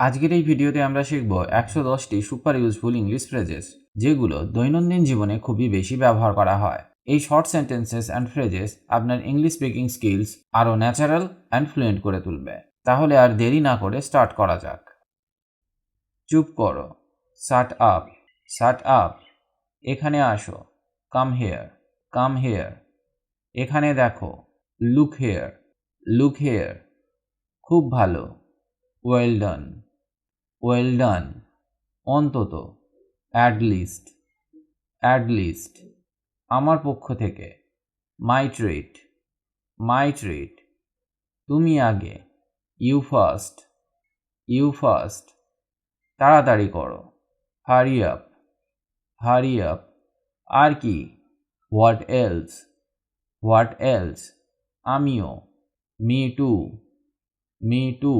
আজকের এই ভিডিওতে আমরা শিখব একশো দশটি সুপার ইউজফুল ইংলিশ ফ্রেজেস যেগুলো দৈনন্দিন জীবনে খুবই বেশি ব্যবহার করা হয়। এই শর্ট সেন্টেন্সেস অ্যান্ড ফ্রেজেস আপনার ইংলিশ স্পিকিং স্কিলস আরও ন্যাচারাল অ্যান্ড ফ্লুয়েন্ট করে তুলবে। তাহলে আর দেরি না করে স্টার্ট করা যাক। চুপ করো। শাট আপ শাট আপ এখানে আসো। কাম হেয়ার কাম হেয়ার এখানে দেখো। লুক হেয়ার লুক হেয়ার খুব ভালো। ওয়েল ডান ওয়েল ডান অন্তত অ্যাট লিস্ট অ্যাট লিস্ট আমার পক্ষ থেকে মাই ট্রিট মাই ট্রিট তুমি আগে ইউ ফার্স্ট ইউ ফার্স্ট তাড়াতাড়ি করো হারি আপ হারি আপ আর কি হোয়াট এলস হোয়াট এলস আমিও মি টু মি টু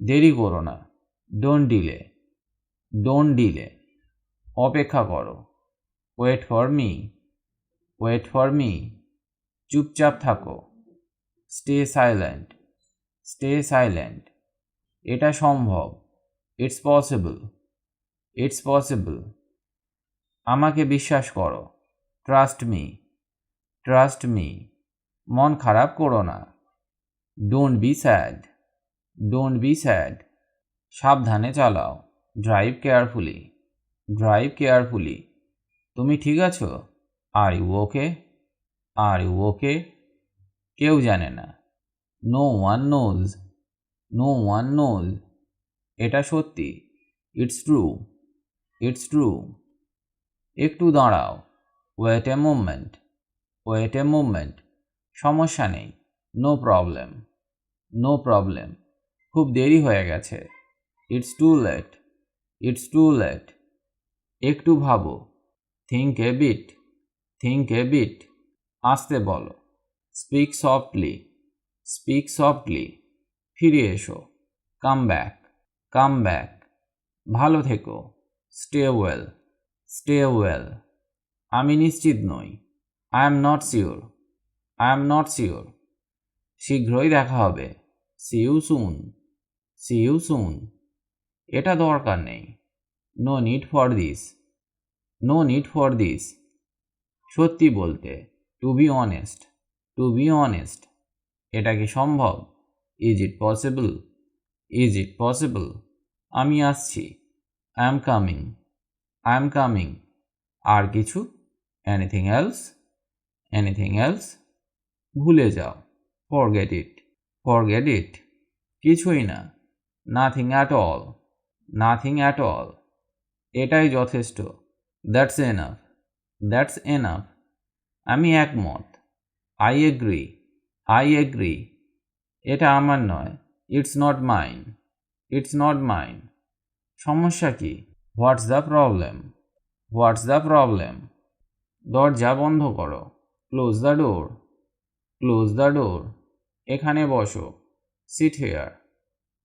দেরি করো না। ডোন্ট ডিলে ডোন্ট ডিলে অপেক্ষা করো। Wait for me wait for me চুপচাপ থাকো। স্টে সাইলেন্ট স্টে সাইলেন্ট এটা সম্ভব। ইটস পসিবল ইটস পসিবল আমাকে বিশ্বাস করো। ট্রাস্ট মি ট্রাস্ট মি মন খারাপ করো না। Don't be sad don't be sad সাবধানে চালাও। ড্রাইভ কেয়ারফুলি ড্রাইভ কেয়ারফুলি তুমি ঠিক আছো? Are you okay are you okay কেউ জানে না। No one knows no one knows এটা সত্যি। ইটস ট্রু ইটস ট্রু একটু দাঁড়াও। Wait a movement wait a movement সমস্যা নেই। নো প্রবলেম নো প্রবলেম খুব দেরি হয়ে গেছে। It's too late it's too late একটু ভাবো। Think a bit think a bit আসতে বলো। স্পিক সফটলি স্পিক সফটলি ফিরে এসো। কাম ব্যাক কাম ব্যাক ভালো থেকো। স্টে ওয়েল স্টে ওয়েল আমি নিশ্চিত নই। I am not sure I am not sure শীঘ্রই দেখা হবে। See you soon see you soon এটা দরকার নেই। No need for this no need for this সত্যি বলতে to be honest to be honest এটা কি সম্ভব? Is it possible is it possible আমি আসছি। I am coming I am coming আর কিছু? এনিথিং এলস এনিথিং এলস ভুলে যাও। ফরগেট ইট ফরগেট ইট কিছুই না। Nothing at all nothing at all এটাই যথেষ্ট। দ্যাটস এনাফ দ্যাটস এনাফ আমি একমত। আই এগ্রি আই এগ্রি এটা আমার নয়। It's not mine it's not mine সমস্যা কি? What's the problem what's the problem দরজা বন্ধ করো। Close the door close the door এখানে বসো। সিট হেয়ার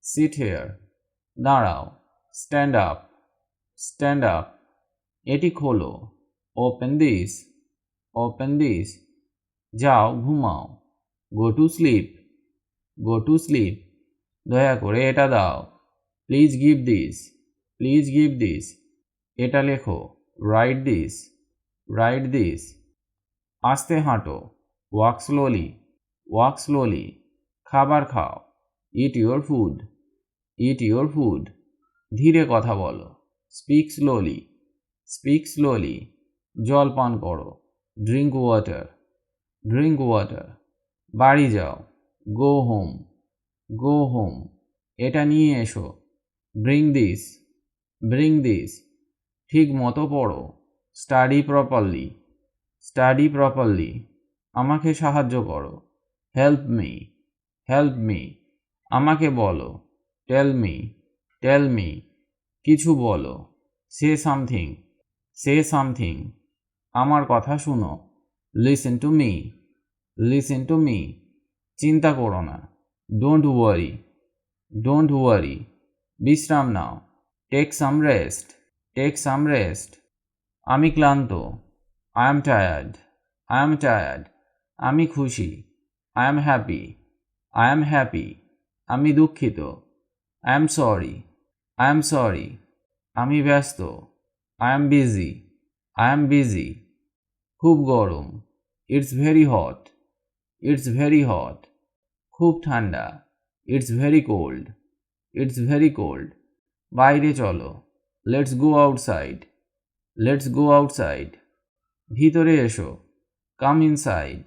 সিট হেয়ার দাঁড়াও। স্ট্যান্ড আপ স্ট্যান্ড আপ এটি খোলো। ওপেন দিস ওপেন দিস যাও, ঘুমাও। Go to sleep go to sleep দয়া করে এটা দাও। Please give this please give this এটা লেখো। রাইট দিস রাইট দিস আস্তে হাঁটো। ওয়াক স্লোলি ওয়াক স্লোলি খাবার খাও। Eat your food eat your food ধীরে কথা বলো। স্পিক স্লোলি স্পিক স্লোলি জল পান করো। ড্রিঙ্ক ওয়াটার ড্রিঙ্ক ওয়াটার বাড়ি যাও গো হোম গো হোম এটা নিয়ে এসো। ব্রিং দিস ব্রিং দিস ঠিক মতো পড়ো। স্টাডি প্রপারলি স্টাডি প্রপারলি আমাকে সাহায্য করো। হেল্প মি হেল্প মি আমাকে বলো টেল মি টেল মি কিছু বলো। সে সামথিং সে সামথিং আমার কথা শুনো। Listen to me listen to me চিন্তা করো না। ডোন্ট ওয়ারি ডোন্ট ওয়ারি বিশ্রাম নাও। Take some rest take some rest আমি ক্লান্ত। I am tired I am tired আমি খুশি। I am happy I am happy আমি দুঃখিত। I am sorry I am sorry আমি ব্যস্ত. I am busy I am busy খুব গরম. It's very hot it's very hot খুব ঠান্ডা. It's very cold it's very cold বাইরে চলো। Let's go outside let's go outside ভিতরে এসো। কাম ইনসাইড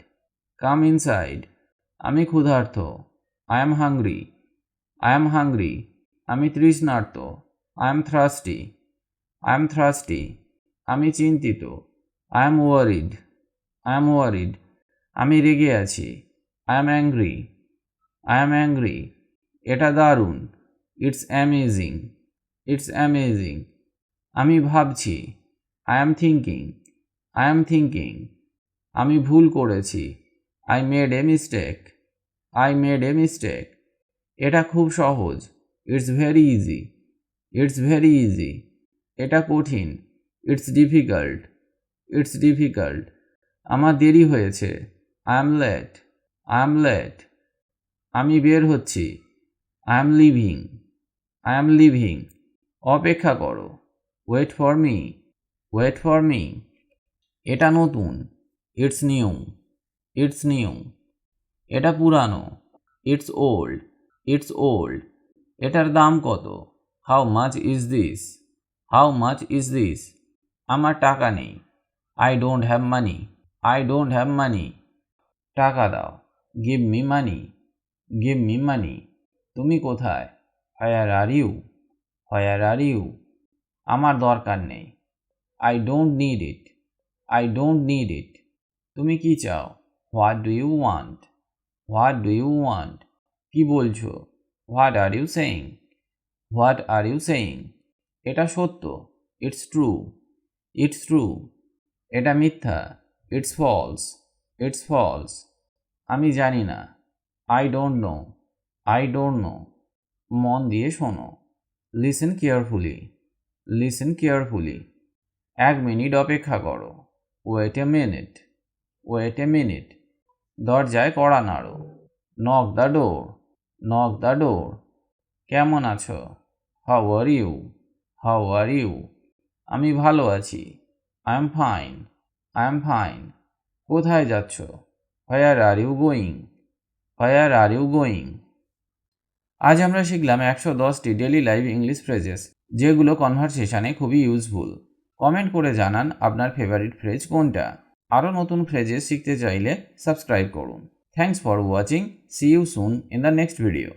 কাম ইনসাইড আমি ক্ষুধার্ত। I am hungry I am hungry আমি তৃষ্ণার্ত I am thirsty I am thirsty আমি চিন্তিত I am worried I am worried আমি রেগে আছি I am angry I am angry এটা দারুণ ইটস অ্যামেজিং ইটস অ্যামেজিং আমি ভাবছি I am thinking I am thinking আমি ভুল করেছি I made a mistake I made a mistake এটা খুব সহজ it's very easy it's very easy এটা কঠিন। ইটস ডিফিকাল্ট ইটস ডিফিকাল্ট আমার দেরি হয়েছে। I am late I am late আমি বের হচ্ছি। I am leaving I am leaving অপেক্ষা করো। Wait for me wait for me এটা নতুন। ইটস নিউ ইটস নিউ এটা পুরানো। ইটস ওল্ড ইটস ওল্ড এটার দাম কত? How much is this how much is this আমার টাকা নেই। I don't have money I don't have money টাকা দাও। Give me money give me money তুমি কোথায়? Where are you where are you আমার দরকার নেই। I don't need it I don't need it তুমি কি চাও? What do you want what do you want কি বলছো? What are you saying what are you saying এটা সত্য। ইটস ট্রু ইটস ট্রু এটা মিথ্যা। ইটস ফলস ইটস ফলস আমি জানি না। I don't know I don't know মন দিয়ে শোনো। লিসেন কেয়ারফুলি লিসেন কেয়ারফুলি এক মিনিট অপেক্ষা করো। Wait a minute wait a minute দরজায় কড়া নাড়ো। Knock the door knock the door কেমন আছো? How are you how are you আমি ভালো আছি। I am fine I am fine কোথায় যাচ্ছ? Where are you going where are you going আজ আমরা শিখলাম একশো দশটি ডেলি লাইভ ইংলিশ ফ্রেজেস যেগুলো কনভারসেশনে খুবই ইউজফুল কমেন্ট করে জানান আপনার ফেভারিট ফ্রেজ কোনটা। আরও নতুন ফ্রেজেস শিখতে চাইলে সাবস্ক্রাইব করুন। Thanks for watching. See you soon in the next video.